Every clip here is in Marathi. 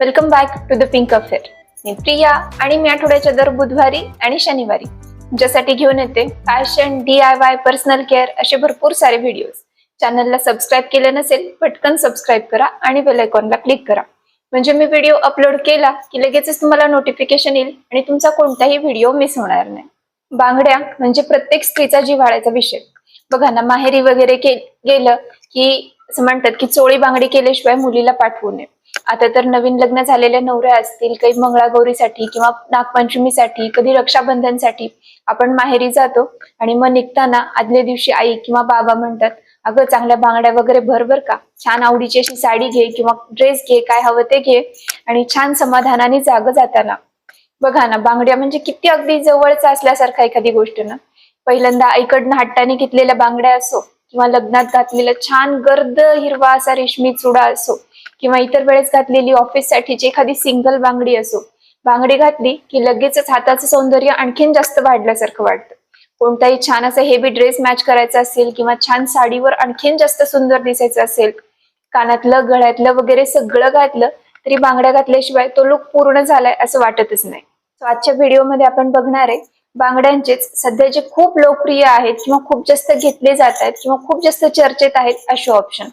Welcome back to the pink affair मी प्रिया आणि मी आठवड्याच्या दर बुधवारी आणि शनिवारी. ज्यासाठी घेऊन येते fashion D I Y personal care असे भरपूर सारे व्हिडिओज चॅनलला सबस्क्राईब केले नसेल पटकन सबस्क्राईब करा आणि बेल आयकॉनला क्लिक करा. म्हणजे मी व्हिडिओ अपलोड केला की लगेचच तुम्हाला नोटिफिकेशन येईल आणि तुमचा कोणताही व्हिडिओ मिस होणार नाही. बांगड्या म्हणजे प्रत्येक स्त्रीचा जिव्हाळ्याचा विषय. बघा ना माहेरी वगैरे के गेलं की असं म्हणतात की चोळी बांगडी केल्याशिवाय मुलीला पाठवू नये. आता तर नवीन लग्न झालेल्या नवऱ्या असतील काही मंगळागौरीसाठी किंवा नागपंचमीसाठी कधी रक्षाबंधनसाठी आपण माहेरी जातो आणि मग निघताना आदल्या दिवशी आई किंवा बाबा म्हणतात अगं चांगल्या बांगड्या वगैरे भर बर का. छान आवडीची अशी साडी घे किंवा ड्रेस घे काय हवं ते घे आणि छान समाधानाने जाग जाताना. बघा ना बांगड्या म्हणजे किती अगदी जवळचा असल्यासारखा एखादी गोष्ट ना. पहिल्यांदा आईकडनं हट्टाने घेतलेल्या बांगड्या असो किंवा लग्नात घातलेला छान गर्द हिरवा असा रेशमी चुडा असो किंवा इतर वेळेस घातलेली ऑफिस साठीची एखादी सिंगल बांगडी असो बांगडी घातली की लगेचच हाताचं सौंदर्य आणखीन जास्त वाढल्यासारखं वाटतं. कोणताही छान असा हेवी ड्रेस मॅच करायचा असेल किंवा छान साडीवर आणखीन जास्त सुंदर दिसायचं असेल कानातलं गळ्यातलं वगैरे सगळं घातलं तरी बांगड्या घातल्याशिवाय तो लुक पूर्ण झालाय असं वाटतच नाही. आजच्या व्हिडिओमध्ये आपण बघणार आहे बांगड्यांचेच सध्या जे खूप लोकप्रिय आहेत किंवा खूप जास्त घेतले जात आहेत किंवा खूप जास्त चर्चेत आहेत असे ऑप्शन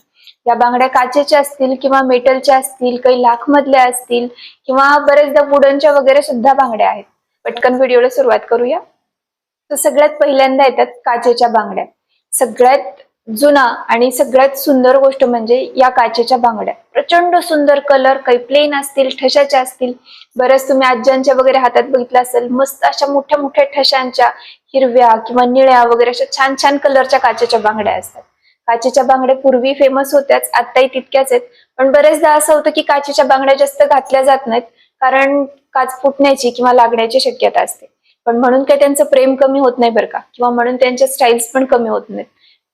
या बांगड्या काचेच्या असतील किंवा मेटलच्या असतील काही लाख मधल्या असतील किंवा बरेचदा वुडनच्या वगैरे सुद्धा बांगड्या आहेत. पटकन व्हिडिओला सुरुवात करूया. तर सगळ्यात पहिल्यांदा येतात काचेच्या बांगड्या. सगळ्यात जुना आणि सगळ्यात सुंदर गोष्ट म्हणजे या काचेच्या बांगड्या. प्रचंड सुंदर कलर काही प्लेन असतील ठशाच्या असतील. बऱ्याच तुम्ही आज्यांच्या वगैरे हातात बघितलं असेल मस्त अशा मोठ्या मोठ्या ठशांच्या हिरव्या किंवा निळ्या वगैरे अशा छान छान कलरच्या काचेच्या बांगड्या असतात. काचेच्या बांगड्या पूर्वी फेमस होत्याच आताही तितक्याच आहेत. पण बरेचदा असं होतं की काचेच्या बांगड्या जास्त घातल्या जात नाहीत कारण काच फुटण्याची किंवा लागण्याची शक्यता असते. पण म्हणून काय त्यांचं प्रेम कमी होत नाही बरं का किंवा म्हणून त्यांच्या स्टाईल्स पण कमी होत नाहीत.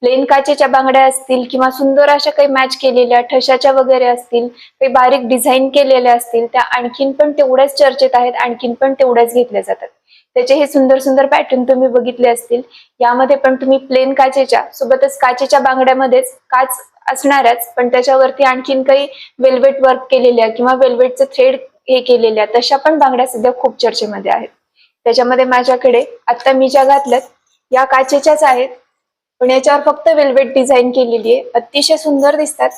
प्लेन काचेच्या बांगड्या असतील किंवा सुंदर अशा काही मॅच केलेल्या ठशाच्या वगैरे असतील काही बारीक डिझाईन केलेल्या असतील त्या आणखीन पण तेवढ्याच चर्चेत आहेत आणखीन पण तेवढ्याच घेतल्या जातात. त्याचे हे सुंदर सुंदर पॅटर्न तुम्ही बघितले असतील. यामध्ये पण तुम्ही प्लेन काचेच्या सोबतच काचेच्या बांगड्यामध्येच काच असणाऱ्याच पण त्याच्यावरती आणखीन काही वेल्वेट वर्क केलेल्या किंवा वेल्वेटचे थ्रेड हे केलेल्या तशा पण बांगड्या सध्या खूप चर्चेमध्ये आहेत. त्याच्यामध्ये माझ्याकडे आता मी ज्या घातल्यात या काचेच्याच आहेत. पण याच्यावर फक्त वेल्वेट डिझाईन केलेली आहे अतिशय सुंदर दिसतात.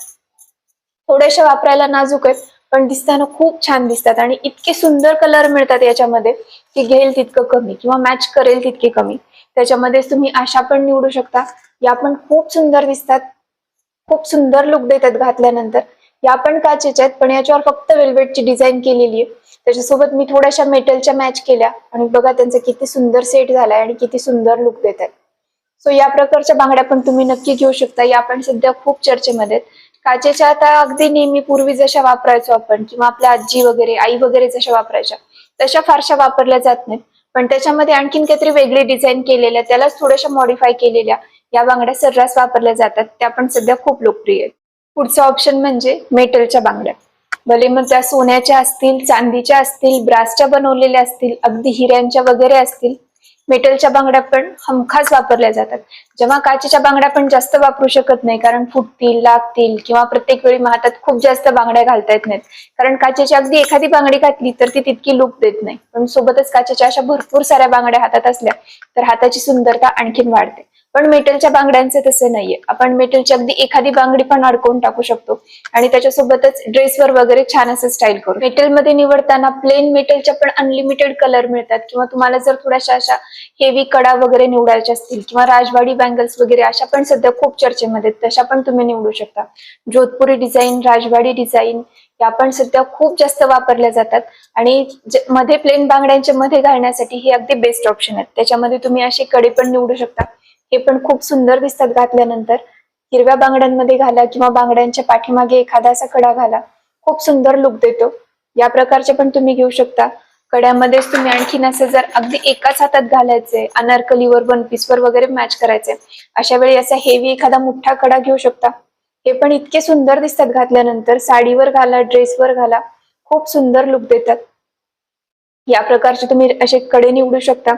थोड्याशा वापरायला नाजूक आहेत पण दिसताना खूप छान दिसतात आणि इतके सुंदर कलर मिळतात याच्यामध्ये की घेईल तितकं कमी किंवा मॅच करेल तितके कमी. त्याच्यामध्ये तुम्ही अशा पण निवडू शकता. या पण खूप सुंदर दिसतात. खूप सुंदर लुक देतात घातल्यानंतर. या पण काचेच्या आहेत पण याच्यावर फक्त वेल्वेटची डिझाईन केलेली आहे त्याच्यासोबत मी थोड्याशा मेटलच्या मॅच केल्या आणि बघा त्यांचा किती सुंदर सेट झालाय आणि किती सुंदर लुक देत आहेत सो या प्रकारच्या बांगड्या पण तुम्ही नक्की घेऊ शकता. या पण सध्या खूप चर्चेमध्ये आहेत. काचेच्या आता अगदी नेहमी पूर्वी जशा वापरायचो आपण किंवा आपल्या आजी वगैरे आई वगैरे जशा वापरायच्या तशा फारशा वापरल्या जात नाहीत. पण त्याच्यामध्ये आणखीन काहीतरी वेगळी डिझाईन केलेल्या त्यालाच थोड्याशा मॉडीफाय केलेल्या या बांगड्या सर्रास वापरल्या जातात. त्या पण सध्या खूप लोकप्रिय आहेत. पुढचा ऑप्शन म्हणजे मेटलच्या बांगड्या. भले मग त्या सोन्याच्या असतील चांदीच्या असतील ब्रासच्या बनवलेल्या असतील अगदी हिऱ्यांच्या वगैरे असतील मेटलच्या बांगड्या पण हमखास वापरल्या जातात. जेव्हा काचेच्या बांगड्या पण जास्त वापरू शकत नाही कारण फुटतील लागतील किंवा प्रत्येक वेळी हातात खूप जास्त बांगड्या घालता येत नाहीत. कारण काचेची अगदी एखादी बांगडी घातली तर ती तितकी लुक देत नाही. पण सोबतच काचेच्या अशा भरपूर साऱ्या बांगड्या हातात असल्या तर हाताची सुंदरता आणखीन वाढते. पण मेटलच्या बांगड्यांचे तसं नाहीये. आपण मेटलची अगदी एखादी बांगडी पण अडकवून टाकू शकतो. आणि त्याच्यासोबतच ड्रेसवर वगैरे छान असं स्टाईल करू. मेटलमध्ये निवडताना प्लेन मेटलच्या पण अनलिमिटेड कलर मिळतात. किंवा तुम्हाला जर थोड्याशा अशा हेवी कडा वगैरे निवडायच्या असतील किंवा राजवाडी बँगल्स वगैरे अशा पण सध्या खूप चर्चेमध्ये आहेत, तशा पण तुम्ही निवडू शकता. जोधपुरी डिझाईन राजवाडी डिझाईन या पण सध्या खूप जास्त वापरल्या जातात. आणि मध्ये प्लेन बांगड्यांच्या मध्ये घालण्यासाठी हे अगदी बेस्ट ऑप्शन आहेत. त्याच्यामध्ये तुम्ही असे कडे पण निवडू शकता. हे पण खूप सुंदर दिसतात घातल्यानंतर. हिरव्या बांगड्यांमध्ये घाला किंवा बांगड्यांच्या पाठीमागे एखादा असा कडा घाला. खूप सुंदर लुक देतो. या प्रकारचे पण तुम्ही घेऊ शकता. कड्यामध्येच तुम्ही आणखीन असं जर अगदी एकाच हातात घालायचे अनारकलीवर वन पीसवर वगैरे मॅच करायचे अशा वेळी असा हेवी एखादा मोठा कडा घेऊ शकता. हे पण इतके सुंदर दिसतात घातल्यानंतर. साडीवर घाला ड्रेसवर घाला. खूप सुंदर लुक देतात. या प्रकारचे तुम्ही असे कडे निवडू शकता.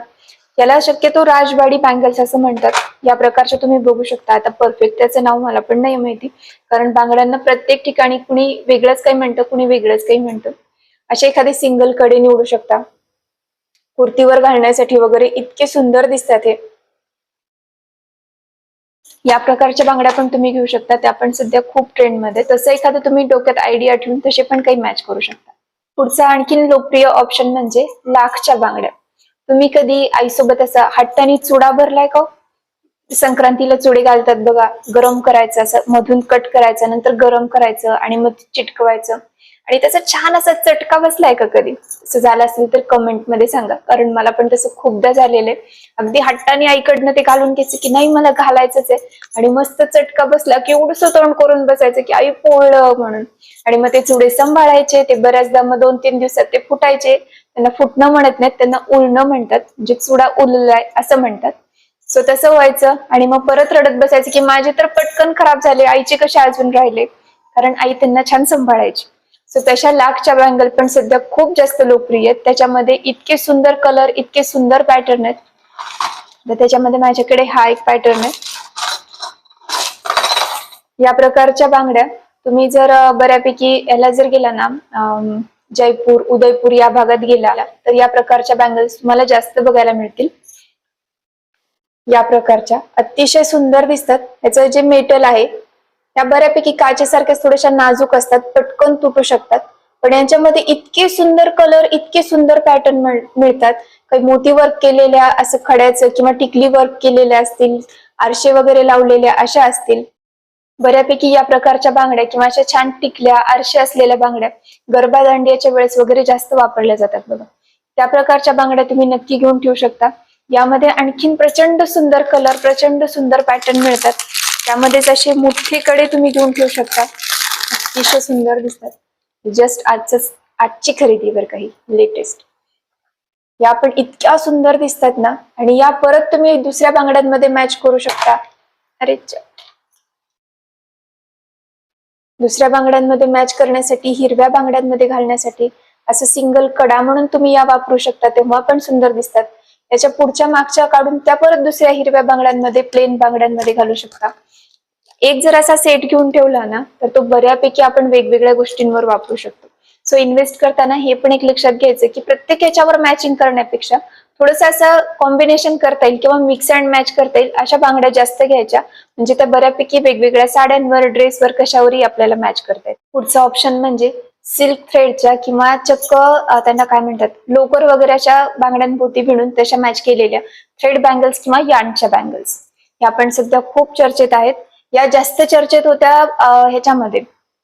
याला शक्यतो राजवाडी बँगल्स असं म्हणतात. या प्रकारचे तुम्ही बघू शकता. आता परफेक्ट त्याचं नाव मला पण नाही माहिती. कारण बांगड्यांना प्रत्येक ठिकाणी कुणी वेगळंच काही म्हणतं कुणी वेगळंच काही म्हणतं. असे एखादी सिंगलकडे निवडू शकता. कुर्तीवर घालण्यासाठी वगैरे इतके सुंदर दिसतात हे. या प्रकारच्या बांगड्या पण तुम्ही घेऊ शकता. त्या पण सध्या खूप ट्रेंडमध्ये तसं एखादं तुम्ही डोक्यात आयडिया ठेवून तसे पण काही मॅच करू शकता. पुढचा आणखीन लोकप्रिय ऑप्शन म्हणजे लाखच्या बांगड्या. तुम्ही कधी आईसोबत असा हट्टाने चुडा भरलाय का हो? संक्रांतीला चुडे घालतात बघा गरम करायचं असं मधून कट करायचं नंतर गरम करायचं आणि मग चिटकवायचं. आणि त्याचा छान असा चटका बसलाय का कधी? असं झालं असेल तर कमेंटमध्ये सांगा. कारण मला पण तसं खूपदा झालेलं आहे. अगदी हट्टाने आईकडनं ते घालून घ्यायचं की नाही मला घालायचंच आहे. आणि मस्त चटका बसला की एवढंसं तोंड करून बसायचं की आई पोळलं म्हणून. आणि मग ते चुडे सांभाळायचे ते बऱ्याचदा मग दोन तीन दिवसात ते फुटायचे. त्यांना फुटणं म्हणत नाहीत त्यांना उलणं म्हणतात. म्हणजे चुडा उललाय असं म्हणतात. सो तसं व्हायचं. आणि मग परत रडत बसायचं की माझे तर पटकन खराब झाले. आईचे कसे अजून राहिले? कारण आई त्यांना छान सांभाळायची. सो तशा लाखच्या बँगल पण सध्या खूप जास्त लोकप्रिय आहेत. त्याच्यामध्ये इतके सुंदर कलर इतके सुंदर पॅटर्न आहेत. तर त्याच्यामध्ये माझ्याकडे हा एक पॅटर्न आहे. या प्रकारच्या बांगड्या तुम्ही जर बऱ्यापैकी याला जर गेला ना जयपूर उदयपूर या भागात गेला तर या प्रकारच्या बँगल्स तुम्हाला जास्त बघायला मिळतील. या प्रकारच्या अतिशय सुंदर दिसतात. याचं जे मेटल आहे त्या बऱ्यापैकी काचेसारख्या थोड्याशा नाजूक असतात पटकन तुटू शकतात. पण यांच्यामध्ये इतके सुंदर कलर इतके सुंदर पॅटर्न मिळतात. काही मोती वर्क केलेल्या असं खड्याचं किंवा टिकली वर्क केलेल्या असतील आरशे वगैरे लावलेल्या अशा असतील. बऱ्यापैकी या प्रकारच्या बांगड्या किंवा अशा छान टिकल्या आरशे असलेल्या बांगड्या गरबा दांडियाच्या वेळेस वगैरे जास्त वापरल्या जातात बघा. त्या प्रकारच्या बांगड्या तुम्ही नक्की घेऊन ठेवू शकता. यामध्ये आणखीन प्रचंड सुंदर कलर प्रचंड सुंदर पॅटर्न मिळतात. त्यामध्येच असे मोठे कडे तुम्ही घेऊन ठेवू शकता. अतिशय सुंदर दिसतात. जस्ट आजच आजची खरेदी काही लेटेस्ट या पण इतक्या सुंदर दिसतात ना. आणि या परत तुम्ही दुसऱ्या बांगड्यांमध्ये मॅच करू शकता. अरे दुसऱ्या बांगड्यांमध्ये मॅच करण्यासाठी हिरव्या बांगड्यांमध्ये घालण्यासाठी असं सिंगल कडा म्हणून तुम्ही या वापरू शकता तेव्हा पण सुंदर दिसतात. याच्या पुढच्या मागच्या काढून त्या परत दुसऱ्या हिरव्या बांगड्यांमध्ये प्लेन बांगड्यांमध्ये घालू शकता. एक जर असा सेट घेऊन ठेवला ना तर तो बऱ्यापैकी आपण वेगवेगळ्या गोष्टींवर वापरू शकतो. सो इन्व्हेस्ट करताना हे पण एक लक्षात घ्यायचं की प्रत्येक याच्यावर मॅचिंग करण्यापेक्षा थोडस असं कॉम्बिनेशन करता येईल किंवा मिक्स अँड मॅच करता येईल अशा बांगड्या जास्त घ्यायच्या. म्हणजे त्या बऱ्यापैकी वेगवेगळ्या साड्यांवर ड्रेसवर कशावरही आपल्याला मॅच करता येईल पुढचा ऑप्शन म्हणजे सिल्क थ्रेडच्या किंवा चक्क त्यांना काय म्हणतात लोकर वगैरे अशा बांगड्यांभोवती भिडून तशा मॅच केलेल्या थ्रेड बँगल्स किंवा यार्नच्या बँगल्स या पण सध्या खूप चर्चेत आहेत. या जास्त चर्चेत होत्या ह्याच्यामध्ये.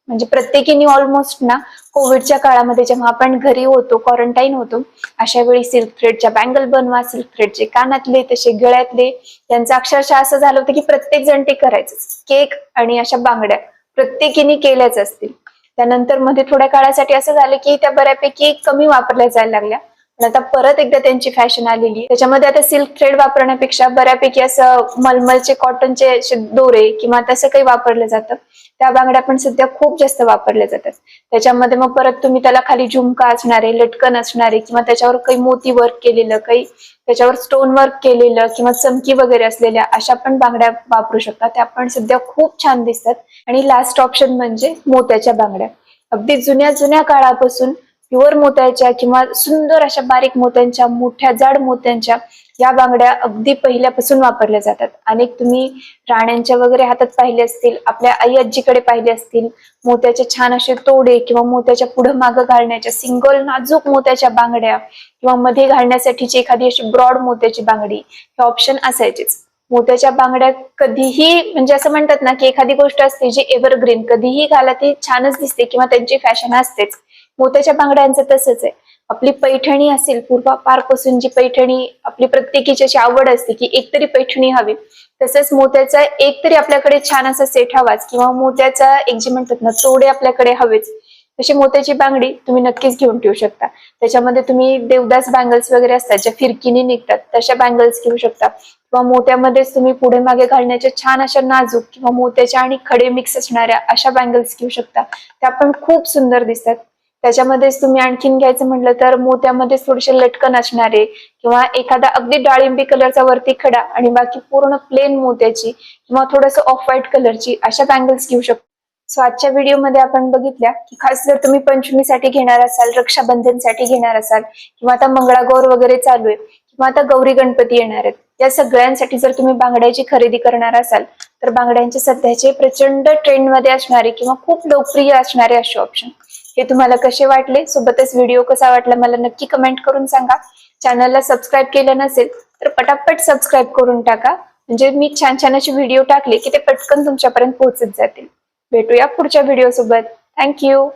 म्हणजे प्रत्येकीने ऑलमोस्ट ना कोविडच्या काळामध्ये जेव्हा आपण घरी होतो क्वारंटाईन होतो अशा वेळी सिल्क थ्रेडच्या बँगल बनवा सिल्क थ्रेडचे कानातले तसे गळ्यातले त्यांचं अक्षरशः असं झालं होतं की प्रत्येक जण ते करायचं केक आणि अशा बांगड्या प्रत्येकीने केल्याच असतील. त्यानंतरमध्ये थोड्या काळासाठी असं झालं की त्या बऱ्यापैकी कमी वापरल्या जायला लागल्या. आता परत एकदा त्यांची फॅशन आलेली. त्याच्यामध्ये आता सिल्क थ्रेड वापरण्यापेक्षा बऱ्यापैकी असं मलमलचे कॉटनचे दोरे किंवा तसं काही वापरलं जातं. त्या बांगड्या पण सध्या खूप जास्त वापरल्या जातात. त्याच्यामध्ये मग परत तुम्ही त्याला खाली झुमका असणारे लटकन असणारे किंवा त्याच्यावर काही मोती वर्क केलेलं काही त्याच्यावर स्टोन वर्क केलेलं किंवा चमकी वगैरे असलेल्या अशा पण बांगड्या वापरू शकता. त्या पण सध्या खूप छान दिसतात. आणि लास्ट ऑप्शन म्हणजे मोत्याच्या बांगड्या. अगदी जुन्या जुन्या काळापासून प्युअर मोत्याच्या किंवा सुंदर अशा बारीक मोत्यांच्या मोठ्या जाड मोत्यांच्या या बांगड्या अगदी पहिल्यापासून वापरल्या जातात. अनेक तुम्ही राण्यांच्या वगैरे हातात पाहिले असतील आपल्या आई आजीकडे पाहिले असतील मोत्याचे छान असे तोडे किंवा मोत्याच्या पुढं मागं घालण्याच्या सिंगल नाजूक मोत्याच्या बांगड्या किंवा मध्ये घालण्यासाठीची एखादी अशी ब्रॉड मोत्याची बांगडी हे ऑप्शन असायचेच. मोत्याच्या बांगड्या कधीही म्हणजे असं म्हणतात ना की एखादी गोष्ट असते जी एव्हरग्रीन कधीही घाला ती छानच दिसते किंवा त्यांची फॅशन असतेच. मोत्याच्या बांगड्यांचं तसंच आहे. आपली पैठणी असेल पूर्वापारपासून जी पैठणी आपली प्रत्येकीची अशी आवड असते की एकतरी पैठणी हवी. तसंच मोत्याचा एक तरी आपल्याकडे छान असा सेट हवाच किंवा मोत्याचा एक जे म्हणतात ना तोडे आपल्याकडे हवेच. तशी मोत्याची बांगडी तुम्ही नक्कीच घेऊन ठेवू शकता. त्याच्यामध्ये तुम्ही देवदास बँगल्स वगैरे असतात ज्या फिरकीने निघतात तशा बँगल्स घेऊ शकता. किंवा मोत्यामध्येच तुम्ही पुढे मागे घालण्याच्या छान अशा नाजूक किंवा मोत्याच्या आणि खडे मिक्स असणाऱ्या अशा बँगल्स घेऊ शकता. त्या पण खूप सुंदर दिसतात. त्याच्यामध्येच तुम्ही आणखीन घ्यायचं म्हटलं तर मोत्यामध्ये थोडेसे लटकन असणारे किंवा एखादा अगदी डाळिंबी कलरचा वरती खडा आणि बाकी पूर्ण प्लेन मोत्याची किंवा थोडस ऑफ व्हाईट कलरची अशा बँगल्स घेऊ शकतो. सो आजच्या व्हिडिओमध्ये आपण बघितल्या की खास जर तुम्ही पंचमीसाठी घेणार असाल रक्षाबंधनसाठी घेणार असाल किंवा आता मंगळागौर वगैरे चालू आहे किंवा आता गौरी गणपती येणार आहेत या सगळ्यांसाठी जर तुम्ही बांगड्याची खरेदी करणार असाल तर बांगड्यांचे सध्याचे प्रचंड ट्रेंडमध्ये असणारे किंवा खूप लोकप्रिय असणारे असे ऑप्शन हे तुम्हाला कसे वाटले? सोबतच व्हिडिओ कसा वाटला मला नक्की कमेंट करून सांगा. चॅनलला सबस्क्राईब केलं नसेल तर पटापट सबस्क्राईब करून टाका. म्हणजे मी छान छान असे व्हिडिओ टाकले की ते पटकन तुमच्यापर्यंत पोहोचत जातील. भेटूया पुढच्या व्हिडिओ सोबत. थँक्यू